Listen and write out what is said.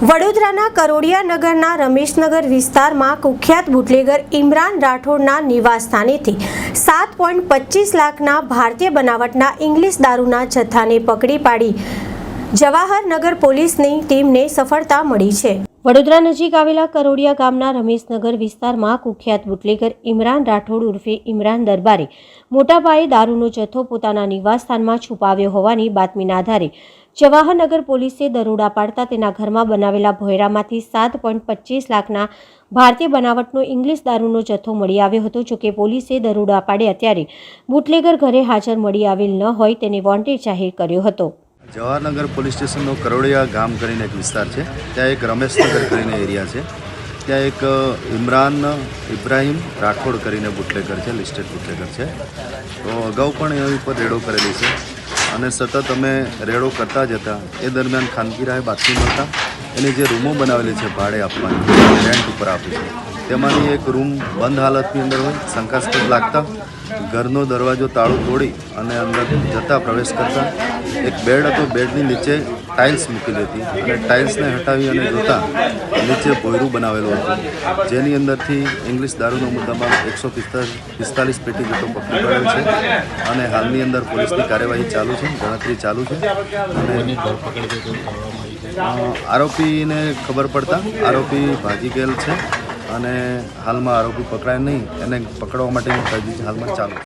વડોદરાના કરોડિયા નગરના રમેશનગર વિસ્તારમાં કુખ્યાત બુટલેગર ઇમરાન રાઠોડના નિવાસસ્થાનેથી સાત પોઈન્ટ પચીસ લાખના ભારતીય બનાવટના ઇંગ્લિશ દારૂના જથ્થાને પકડી પાડી. જવાહરનગર પોલીસની ટીમને સફળતા મળી છે. વડોદરા નજીક આવેલા કરોડિયા ગામના રમેશનગર વિસ્તારમાં કુખ્યાત બુટલેગર ઇમરાન રાઠોડ ઉર્ફે ઇમરાન દરબારે મોટા પાયે દારૂનો જથ્થો પોતાના નિવાસસ્થાનમાં છુપાવ્યો હોવાની બાતમીના આધારે જવાહરનગર પોલીસે દરોડા પાડતા તેના ઘરમાં બનાવેલા ભોયરામાંથી સાત પોઈન્ટ પચીસ લાખના ભારતીય બનાવટનો ઇંગ્લિશ દારૂનો જથ્થો મળી આવ્યો હતો જોકે પોલીસે દરોડા પાડ્યા ત્યારે બુટલેગર ઘરે હાજર મળી આવેલ ન હોય તેને વોન્ટેડ જાહેર કર્યો હતો. જવાહરનગર પોલીસ સ્ટેશનનો કરોડિયા ગામ કરીને એક વિસ્તાર છે. ત્યાં એક રમેશનગર કરીને એરિયા છે. ત્યાં એક ઇમરાન, ઇબ્રાહિમ રાઠોડ કરીને બુટલેકર છે, લિસ્ટેડ બુટલેકર છે. તો અગાઉ પણ એ ઉપર રેડો કરેલી છે. અને સતત અમે રેડો કરતા જ હતા. એ દરમિયાન ખાનગી રાહે બાતમી મળતા. એની જે રૂમો બનાવેલી છે ભાડે આપવાની રેન્ટ ઉપર આપી છે. તેમાંની એક રૂમ બંધ હાલતની અંદર હોય શંકાસ્પદ લાગતા. ઘરનો દરવાજો તાળું તોડી અને અંદર જતા પ્રવેશ કરતા. એક બેડ હતો બેડની નીચે ટાઇલ્સ મૂકેલી હતી અને ટાઇલ્સને હટાવી અને જોતા નીચે ભોયરું બનાવેલું હતું. જેની અંદરથી ઇંગ્લિશ દારૂનો મુદ્દામાં એકસો પિસ્તાલીસ પેટી જેટલો પકડી પડેલ છે. અને હાલની અંદર પોલીસની કાર્યવાહી ચાલુ છે ગણતરી ચાલુ છે. અને આરોપીને ખબર પડતા આરોપી ભાગી ગયેલ છે. અને હાલમાં આરોપી પકડાય નહીં એને પકડવા માટેની તજવીજ હાલમાં ચાલુ.